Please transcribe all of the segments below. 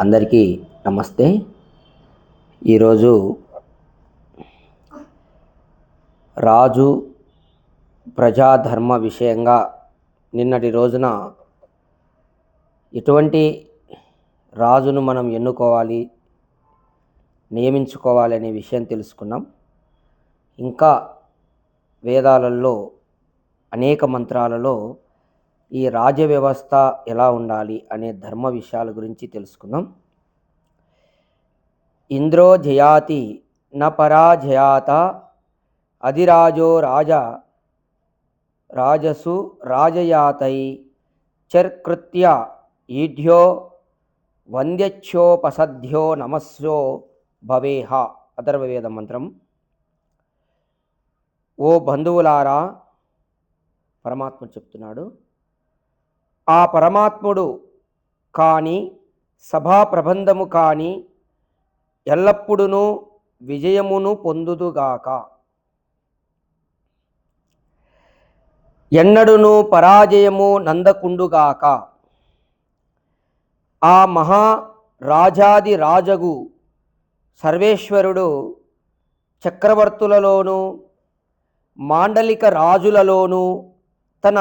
అందరికీ నమస్తే. ఈరోజు రాజు ప్రజాధర్మ విషయంగా నిన్నటి రోజున ఎటువంటి రాజును మనం ఎన్నుకోవాలి నియమించుకోవాలి అనే విషయం తెలుసుకున్నాం. ఇంకా వేదాలలో అనేక మంత్రాలలో ఈ రాజ్య వ్యవస్థ ఎలా ఉండాలి అనే ధర్మ విషయాల గురించి తెలుసుకుందాం. ఇంద్రో జయాతి న పరాజయాత అధిరాజో రాజా రాజసు రాజయాతై చర్కృత్య ఈఢ్యో వంద్యక్షోపసధ్యో నమస్యో భవేహ అథర్వవేద మంత్రం. ఓ బంధువులారా పరమాత్మ చెప్తున్నాడు. ఆ పరమాత్ముడు కానీ సభా ప్రబంధము కానీ ఎల్లప్పుడూ విజయమును పొందుదుగాక. ఎన్నడును పరాజయము నందకుండుగాక. ఆ మహా రాజాది రాజగు సర్వేశ్వరుడు చక్రవర్తులలోనూ మాండలిక రాజులలోనూ తన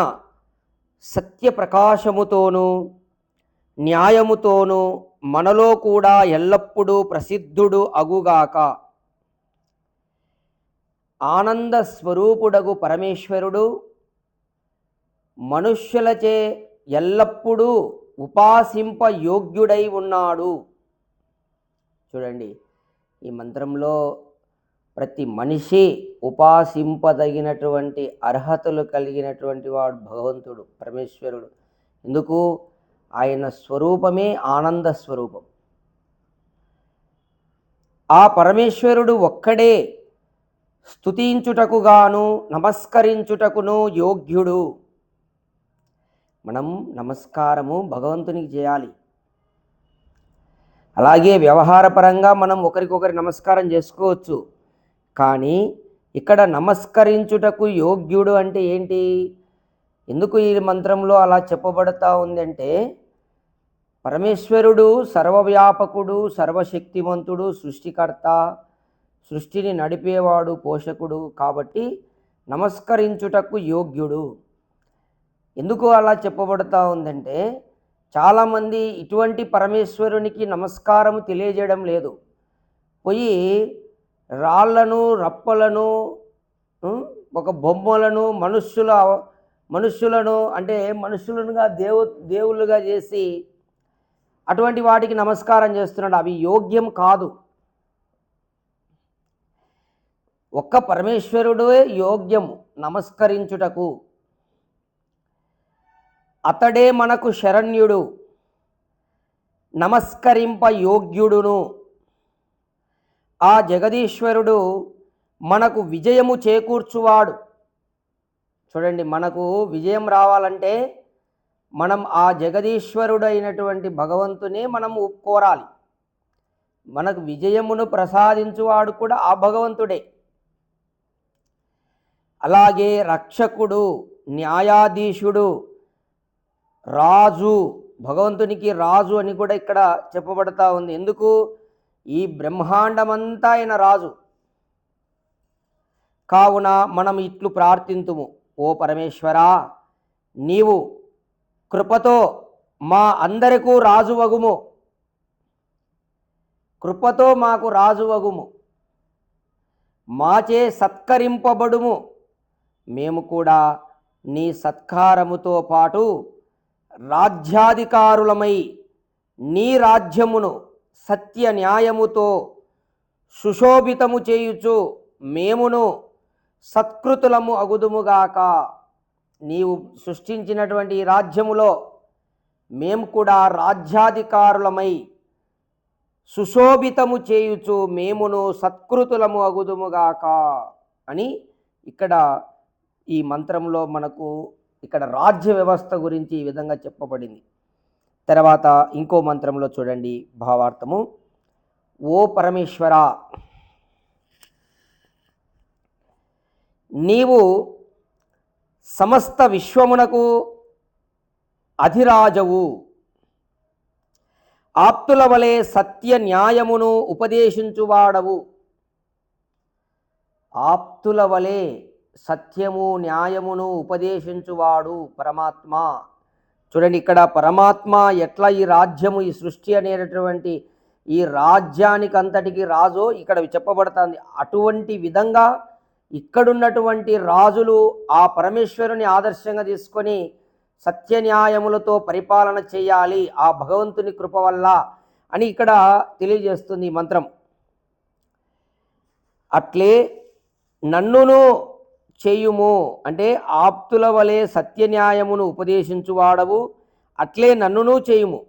సత్యప్రకాశముతోనూ న్యాయముతోనూ మనలో కూడా ఎల్లప్పుడూ ప్రసిద్ధుడు అగుగాక. ఆనంద స్వరూపుడగు పరమేశ్వరుడు మనుష్యులచే ఎల్లప్పుడూ ఉపాసింప యోగ్యుడై ఉన్నాడు. చూడండి ఈ మంత్రంలో ప్రతి మనిషి ఉపాసింపదగినటువంటి అర్హతలు కలిగినటువంటి వాడు భగవంతుడు పరమేశ్వరుడు. ఎందుకు? ఆయన స్వరూపమే ఆనంద స్వరూపం. ఆ పరమేశ్వరుడు ఒక్కడే స్తుతించుటకుగాను నమస్కరించుటకును యోగ్యుడు. మనం నమస్కారము భగవంతునికి చేయాలి. అలాగే వ్యవహారపరంగా మనం ఒకరికొకరి నమస్కారం చేసుకోవచ్చు. కానీ ఇక్కడ నమస్కరించుటకు యోగ్యుడు అంటే ఏంటి? ఎందుకు ఈ మంత్రంలో అలా చెప్పబడతా ఉందంటే పరమేశ్వరుడు సర్వవ్యాపకుడు సర్వశక్తివంతుడు సృష్టికర్త సృష్టిని నడిపేవాడు పోషకుడు కాబట్టి నమస్కరించుటకు యోగ్యుడు. ఎందుకు అలా చెప్పబడతా ఉందంటే చాలామంది ఇటువంటి పరమేశ్వరునికి నమస్కారం తెలియజేయడం లేదు. పోయి రాళ్ళను రప్పలను ఒక బొమ్మలను మనుష్యుల మనుష్యులను అంటే మనుషులనుగా దేవు దేవుళ్ళుగా చేసి అటువంటి వాటికి నమస్కారం చేస్తున్నాడు. అవి యోగ్యం కాదు. ఒక్క పరమేశ్వరుడే యోగ్యము నమస్కరించుటకు. అతడే మనకు శరణ్యుడు. నమస్కరింప యోగ్యుడును. ఆ జగదీశ్వరుడు మనకు విజయము చేకూర్చువాడు. చూడండి మనకు విజయం రావాలంటే మనం ఆ జగదీశ్వరుడైనటువంటి భగవంతునే మనం కోరాలి మనకు విజయమును ప్రసాదించువాడు కూడా ఆ భగవంతుడే. అలాగే రక్షకుడు న్యాయాధీశుడు రాజు భగవంతునికి రాజు అని కూడా ఇక్కడ చెప్పబడతా ఉంది. ఎందుకు? ఈ బ్రహ్మాండమంతా ఆయన రాజు. కావున మనం ఇట్లు ప్రార్థింతుము. ఓ పరమేశ్వరా నీవు కృపతో మా అందరికీ రాజువగుము. కృపతో మాకు రాజువగుము. మాచే సత్కరింపబడుము. మేము కూడా నీ సత్కారముతో పాటు రాజ్యాధికారులమై నీ రాజ్యమును సత్య న్యాయముతో సుశోభితము చేయుచు మేమును సత్కృతులము అగుదుముగాక. నీవు సృష్టించినటువంటి రాజ్యములో మేము కూడా రాజ్యాధికారులమై సుశోభితము చేయుచు మేమును సత్కృతులము అగుదుముగాక అని ఇక్కడ ఈ మంత్రంలో మనకు ఇక్కడ రాజ్య వ్యవస్థ గురించి ఈ విధంగా చెప్పబడింది. తర్వాత ఇంకో మంత్రంలో చూడండి భావార్థము. ఓ పరమేశ్వర నీవు సమస్త విశ్వమునకు అధిరాజవు. ఆప్తుల వలె సత్య న్యాయమును ఉపదేశించువాడవు. ఆప్తుల వలె సత్యము న్యాయమును ఉపదేశించువాడు పరమాత్మ. చూడండి ఇక్కడ పరమాత్మ ఎట్లా ఈ రాజ్యము ఈ సృష్టి అనేటటువంటి ఈ రాజ్యానికి అంతటికి రాజు ఇక్కడ చెప్పబడుతుంది. అటువంటి విధంగా ఇక్కడున్నటువంటి రాజులు ఆ పరమేశ్వరుని ఆదర్శంగా తీసుకొని సత్య న్యాయములతో పరిపాలన చేయాలి ఆ భగవంతుని కృప వల్ల అని ఇక్కడ తెలియజేస్తుంది ఈ మంత్రం. అట్లే నన్నును చేయుము. అంటే ఆప్తుల వలె సత్య న్యాయమును ఉపదేశించువాడవు. అట్లే నన్నును చేయుము.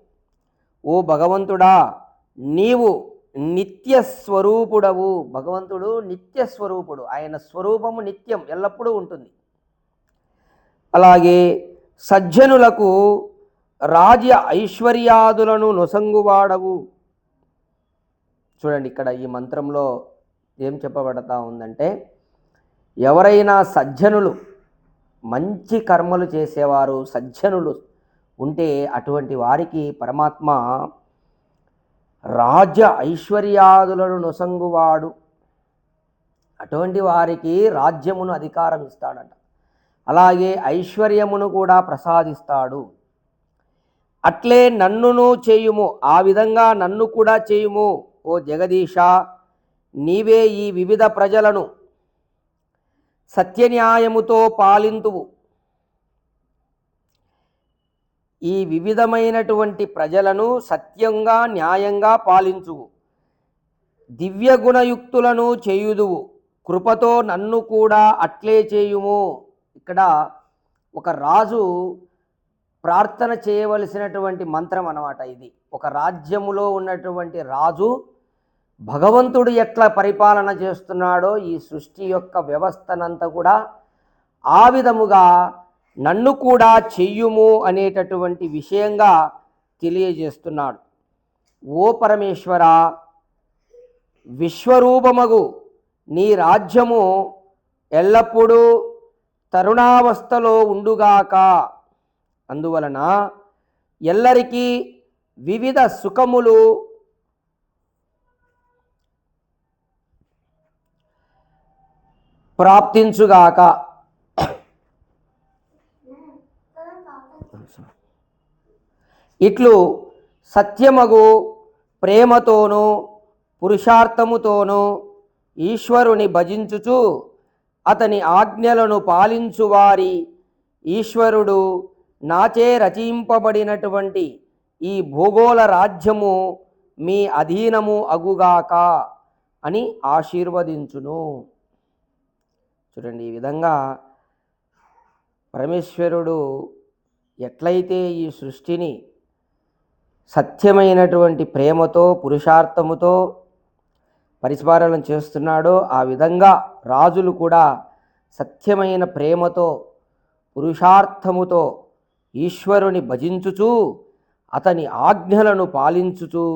ఓ భగవంతుడా నీవు నిత్య స్వరూపుడవు భగవంతుడు నిత్య స్వరూపుడు ఆయన స్వరూపము నిత్యం ఎల్లప్పుడూ ఉంటుంది. అలాగే సజ్జనులకు రాజ్య ఐశ్వర్యాదులను నొసంగువాడవు. చూడండి ఇక్కడ ఈ మంత్రంలో ఏం చెప్పబడతా ఉందంటే ఎవరైనా సజ్జనులు మంచి కర్మలు చేసేవారు సజ్జనులు ఉంటే అటువంటి వారికి పరమాత్మ రాజ్య ఐశ్వర్యాదులను నొసంగువాడు. అటువంటి వారికి రాజ్యమును అధికారం ఇస్తాడట. అలాగే ఐశ్వర్యమును కూడా ప్రసాదిస్తాడు. అట్లే నన్నును చేయుము ఆ విధంగా నన్ను కూడా చేయుము ఓ జగదీశ నీవే ఈ వివిధ ప్రజలను సత్యన్యాయముతో పాలింతువు. ఈ వివిధమైనటువంటి ప్రజలను సత్యంగా న్యాయంగా పాలించువు. దివ్య గుణయుక్తులను చేయుదువు. కృపతో నన్ను కూడా అట్లే చేయుము. ఇక్కడ ఒక రాజు ప్రార్థన చేయవలసినటువంటి మంత్రం అన్నమాట ఇది. ఒక రాజ్యములో ఉన్నటువంటి రాజు భగవంతుడు ఎట్లా పరిపాలన చేస్తున్నాడో ఈ సృష్టి యొక్క వ్యవస్థనంతా కూడా ఆ విధముగా నన్ను కూడా చెయ్యుము అనేటటువంటి విషయంగా తెలియజేస్తున్నాడు. ఓ పరమేశ్వర విశ్వరూపమగు నీ రాజ్యము ఎల్లప్పుడూ తరుణావస్థలో ఉండుగాక. అందువలన ఎల్లరికీ వివిధ సుఖములు ప్రాప్తించుగాక. ఇట్లు సత్యమగు ప్రేమతోనూ పురుషార్థముతోనూ ఈశ్వరుని భజించుచు అతని ఆజ్ఞలను పాలించువారి ఈశ్వరుడు నాచే రచింపబడినటువంటి ఈ భూగోళ రాజ్యము మీ అధీనము అగుగాక అని ఆశీర్వదించును. చూడండి ఈ విధంగా పరమేశ్వరుడు ఎట్లయితే ఈ సృష్టిని సత్యమైనటువంటి ప్రేమతో పురుషార్థముతో పరిపాలన చేస్తున్నాడో ఆ విధంగా రాజులు కూడా సత్యమైన ప్రేమతో పురుషార్థముతో ఈశ్వరుని భజించుచూ అతని ఆజ్ఞలను పాలించుచు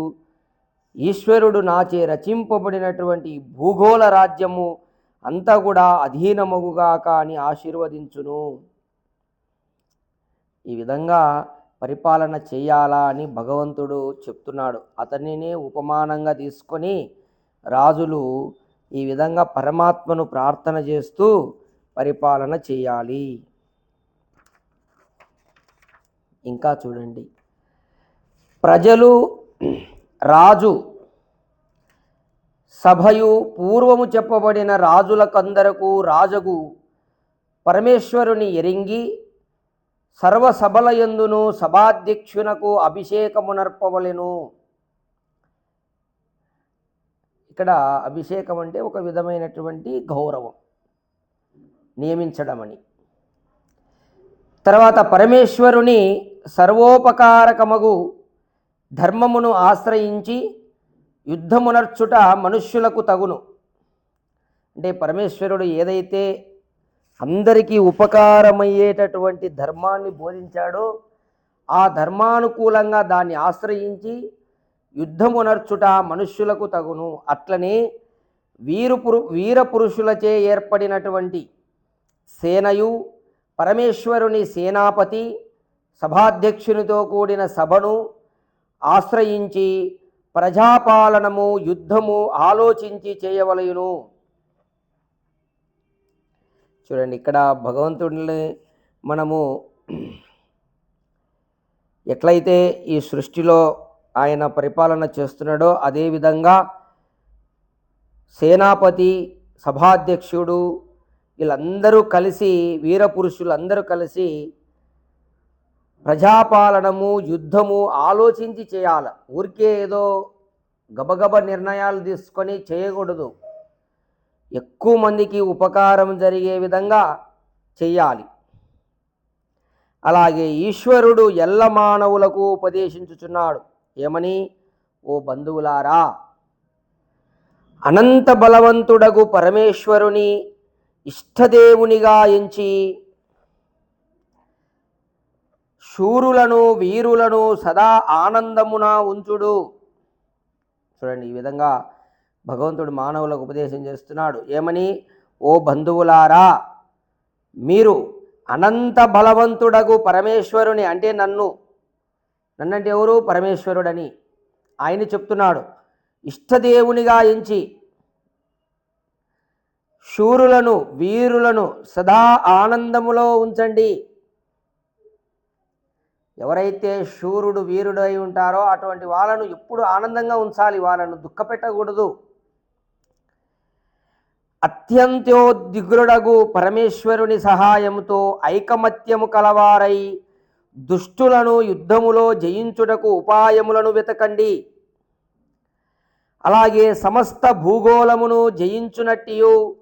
ఈశ్వరుడు నాచే రచింపబడినటువంటి భూగోళ రాజ్యము అంతా కూడా అధీనమగుగాక అని ఆశీర్వదించును. ఈ విధంగా పరిపాలన చేయాలా అని భగవంతుడు చెప్తున్నాడు. అతనినే ఉపమానంగా తీసుకొని రాజులు ఈ విధంగా పరమాత్మను ప్రార్థన చేస్తూ పరిపాలన చేయాలి. ఇంకా చూడండి. ప్రజలు రాజు సభయు పూర్వము చెప్పబడిన రాజులకందరకు రాజగు పరమేశ్వరుని ఎరింగి సర్వసభలయందును సభాధ్యక్షునకు అభిషేకమునర్పవలెను. ఇక్కడ అభిషేకం అంటే ఒక విధమైనటువంటి గౌరవం. నియమించడం అని తర్వాత పరమేశ్వరుని సర్వోపకారకమగు ధర్మమును ఆశ్రయించి యుద్ధమునర్చుట మనుష్యులకు తగును. అంటే పరమేశ్వరుడు ఏదైతే అందరికీ ఉపకారమయ్యేటటువంటి ధర్మాన్ని బోధించాడో ఆ ధర్మానుకూలంగా దాన్ని ఆశ్రయించి యుద్ధమునర్చుట మనుష్యులకు తగును. అట్లనే వీరు పురు వీర పురుషులచే ఏర్పడినటువంటి సేనయు పరమేశ్వరుని సేనాపతి సభాధ్యక్షునితో కూడిన సభను ఆశ్రయించి ప్రజాపాలనము యుద్ధము ఆలోచించి చేయవలయును. చూడండి ఇక్కడ భగవంతుడిని మనము ఎట్లయితే ఈ సృష్టిలో ఆయన పరిపాలన చేస్తున్నాడో అదేవిధంగా సేనాపతి సభాధ్యక్షుడు వీళ్ళందరూ కలిసి వీరపురుషులందరూ కలిసి ప్రజాపాలనము యుద్ధము ఆలోచించి చేయాలి. ఊరికే ఏదో గబగబ నిర్ణయాలు తీసుకొని చేయకూడదు. ఎక్కువ మందికి ఉపకారం జరిగే విధంగా చెయ్యాలి. అలాగే ఈశ్వరుడు ఎల్ల మానవులకు ఉపదేశించుచున్నాడు. ఏమని? ఓ బంధువులారా అనంత బలవంతుడగు పరమేశ్వరుని ఇష్టదేవునిగా ఎంచి శూరులను వీరులను సదా ఆనందమున ఉంచుడు. చూడండి ఈ విధంగా భగవంతుడు మానవులకు ఉపదేశం చేస్తున్నాడు. ఏమని? ఓ బంధువులారా మీరు అనంత బలవంతుడగు పరమేశ్వరుని అంటే నన్ను. నన్నంటే ఎవరు? పరమేశ్వరుడని. ఆయన చెప్తున్నాడు. ఇష్టదేవునిగా ఎంచి శూరులను వీరులను సదా ఆనందములో ఉంచండి. ఎవరైతే శూరుడు వీరుడు అయి ఉంటారో అటువంటి వాళ్ళను ఎప్పుడు ఆనందంగా ఉంచాలి. వాళ్ళను దుఃఖపెట్టకూడదు. అత్యంత్యోద్దిగ్రుడగు పరమేశ్వరుని సహాయముతో ఐకమత్యము కలవారై దుష్టులను యుద్ధములో జయించుటకు ఉపాయములను వెతకండి. అలాగే సమస్త భూగోళమును జయించునట్టియు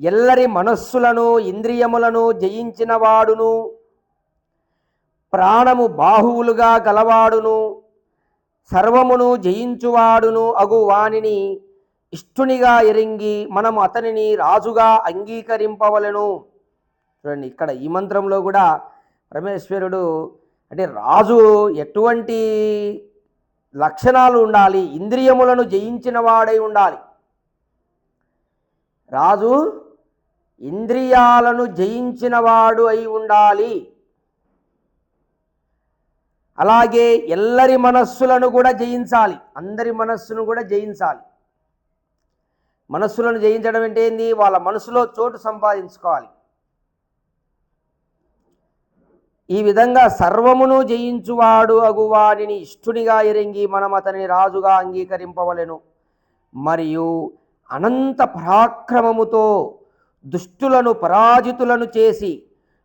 ఎల్లరి మనస్సులను ఇంద్రియములను జయించినవాడును. ప్రాణము బాహువులుగా గలవాడును సర్వమును జయించువాడును అగు వానిని ఇష్టునిగా ఎరింగి మనము అతనిని రాజుగా అంగీకరింపవలను. చూడండి ఇక్కడ ఈ మంత్రంలో కూడా పరమేశ్వరుడు అంటే రాజు ఎటువంటి లక్షణాలు ఉండాలి ఇంద్రియములను జయించిన వాడై ఉండాలి. రాజు ఇంద్రియాలను జయించినవాడు అయి ఉండాలి. అలాగే ఎల్లరి మనస్సులను కూడా జయించాలి. అందరి మనస్సును కూడా జయించాలి. మనస్సులను జయించడం అంటే ఏంది? వాళ్ళ మనసులో చోటు సంపాదించుకోవాలి. ఈ విధంగా సర్వమును జయించువాడు అగువాడిని ఇష్టునిగా ఎరింగి మనం అతని రాజుగా అంగీకరింపవలెను. మరియు అనంత పరాక్రమముతో దుష్టులను పరాజితులను చేసి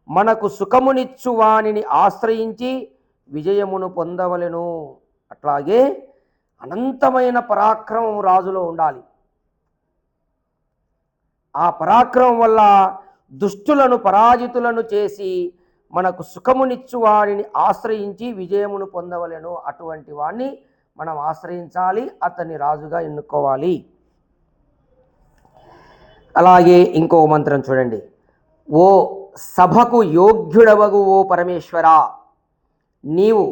మనకు సుఖమునిచ్చు వానిని ఆశ్రయించి విజయమును పొందవలను. అట్లాగే అనంతమైన పరాక్రమం రాజులో ఉండాలి. ఆ పరాక్రమం వల్ల దుష్టులను పరాజితులను చేసి మనకు సుఖమునిచ్చు వాడిని ఆశ్రయించి విజయమును పొందవలను. అటువంటి వాణ్ణి మనం ఆశ్రయించాలి అతన్ని రాజుగా ఎన్నుకోవాలి. అలాగే ఇంకో మంత్రం చూడండి. ఓ సభకు యోగ్యుడవగు ఓ పరమేశ్వరా. నీవు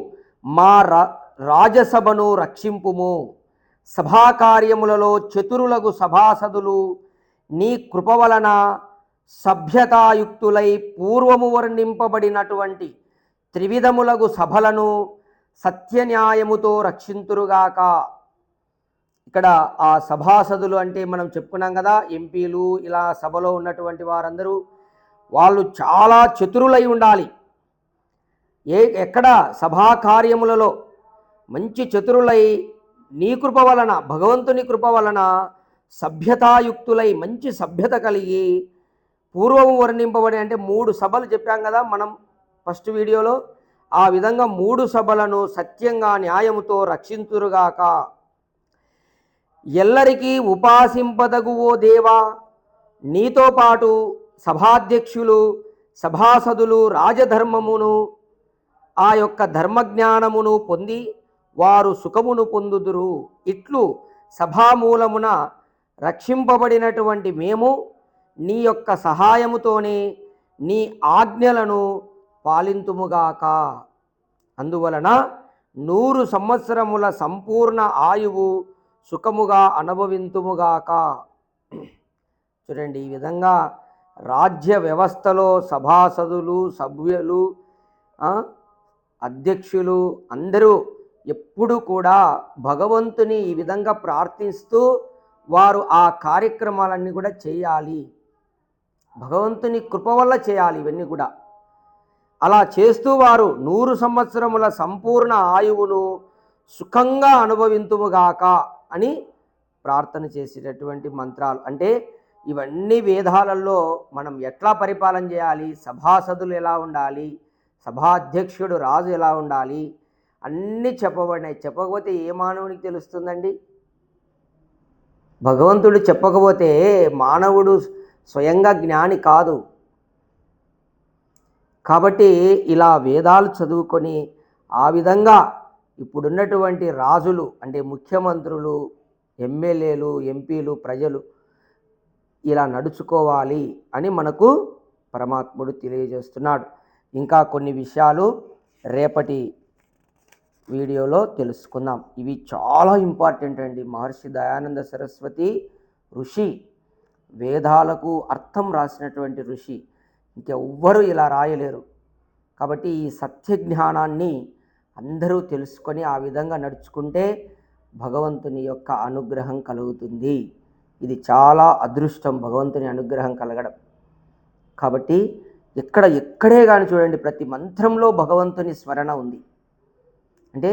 మా రా రాజసభను రక్షింపుము. సభాకార్యములలో చతురులకు సభాసదులు నీ కృప వలన సభ్యతాయుక్తులై పూర్వము వర్ణింపబడినటువంటి త్రివిధములగు సభలను సత్యన్యాయముతో రక్షింతురుగాక. ఇక్కడ ఆ సభాసదులు అంటే మనం చెప్పుకున్నాం కదా ఎంపీలు ఇలా సభలో ఉన్నటువంటి వారందరూ వాళ్ళు చాలా చతురులై ఉండాలి. ఏ ఎక్కడ సభా కార్యములలో మంచి చతురులై నీ కృప వలన భగవంతుని కృప వలన సభ్యతాయుక్తులై మంచి సభ్యత కలిగి పూర్వము వర్ణింపబడి అంటే మూడు సభలు చెప్పాం కదా మనం ఫస్ట్ వీడియోలో ఆ విధంగా మూడు సభలను సత్యంగా న్యాయముతో రక్షించురుగాక. ఎల్లరికీ ఉపాసింపదగు ఓ దేవా నీతో పాటు సభాధ్యక్షులు సభాసదులు రాజధర్మమును ఆ యొక్క ధర్మజ్ఞానమును పొంది వారు సుఖమును పొందుదురు. ఇట్లు సభామూలమున రక్షింపబడినటువంటి మేము నీ యొక్క సహాయముతోనే నీ ఆజ్ఞలను పాలింతుముగాక. అందువలన నూరు సంవత్సరముల సంపూర్ణ ఆయువు సుఖముగా అనుభవింతుముగాక. చూడండి ఈ విధంగా రాజ్య వ్యవస్థలో సభాసదులు సభ్యులు అధ్యక్షులు అందరూ ఎప్పుడు కూడా భగవంతుని ఈ విధంగా ప్రార్థిస్తూ వారు ఆ కార్యక్రమాలన్నీ కూడా చేయాలి. భగవంతుని కృప వల్ల చేయాలి ఇవన్నీ కూడా. అలా చేస్తూ వారు నూరు సంవత్సరముల సంపూర్ణ ఆయువును సుఖంగా అనుభవింతుముగాక అని ప్రార్థన చేసేటటువంటి మంత్రాలు. అంటే ఇవన్నీ వేదాలలో మనం ఎట్లా పరిపాలన చేయాలి? సభాసదులు ఎలా ఉండాలి? సభాధ్యక్షుడు రాజు ఎలా ఉండాలి? అన్నీ చెప్పబడినాయి. చెప్పకపోతే ఏ మానవునికి తెలుస్తుందండి? భగవంతుడు చెప్పకపోతే మానవుడు స్వయంగా జ్ఞాని కాదు. కాబట్టి ఇలా వేదాలు చదువుకొని ఆ విధంగా ఇప్పుడున్నటువంటి రాజులు అంటే ముఖ్యమంత్రులు ఎమ్మెల్యేలు ఎంపీలు ప్రజలు ఇలా నడుచుకోవాలి అని మనకు పరమాత్ముడు తెలియజేస్తున్నాడు. ఇంకా కొన్ని విషయాలు రేపటి వీడియోలో తెలుసుకుందాం. ఇవి చాలా ఇంపార్టెంట్ అండి. మహర్షి దయానంద సరస్వతి ఋషి వేదాలకు అర్థం రాసినటువంటి ఋషి. ఇంకెవ్వరూ ఇలా రాయలేరు. కాబట్టి ఈ సత్యజ్ఞానాన్ని అందరూ తెలుసుకొని ఆ విధంగా నడుచుకుంటే భగవంతుని యొక్క అనుగ్రహం కలుగుతుంది. ఇది చాలా అదృష్టం భగవంతుని అనుగ్రహం కలగడం. కాబట్టి ఎక్కడ ఎక్కడే కానీ చూడండి ప్రతి మంత్రంలో భగవంతుని స్మరణ ఉంది. అంటే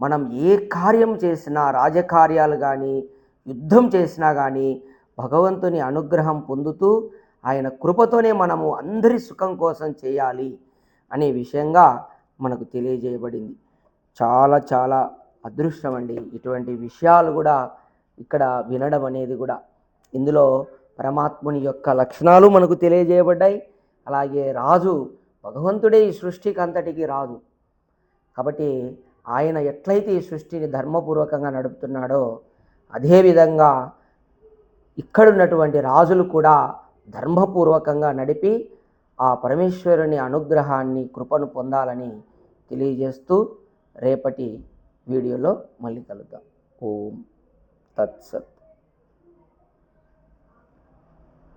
మనం ఏ కార్యం చేసినా రాజకార్యాలు కానీ యుద్ధం చేసినా కానీ భగవంతుని అనుగ్రహం పొందుతూ ఆయన కృపతోనే మనము అందరి సుఖం కోసం చేయాలి అనే విషయంగా మనకు తెలియజేయబడింది. చాలా చాలా అదృష్టం అండి. ఇటువంటి విషయాలు కూడా ఇక్కడ వినడం అనేది కూడా. ఇందులో పరమాత్ముని యొక్క లక్షణాలు మనకు తెలియజేయబడ్డాయి. అలాగే రాజు భగవంతుడే ఈ సృష్టికి అంతటికి రాజు. కాబట్టి ఆయన ఎట్లయితే ఈ సృష్టిని ధర్మపూర్వకంగా నడుపుతున్నాడో అదేవిధంగా ఇక్కడున్నటువంటి రాజులు కూడా ధర్మపూర్వకంగా నడిపి ఆ పరమేశ్వరుని అనుగ్రహాన్ని కృపను పొందాలని తెలియజేస్తూ రేపటి వీడియోలో మళ్ళీ కలుద్దాం. ఓం తత్సత్.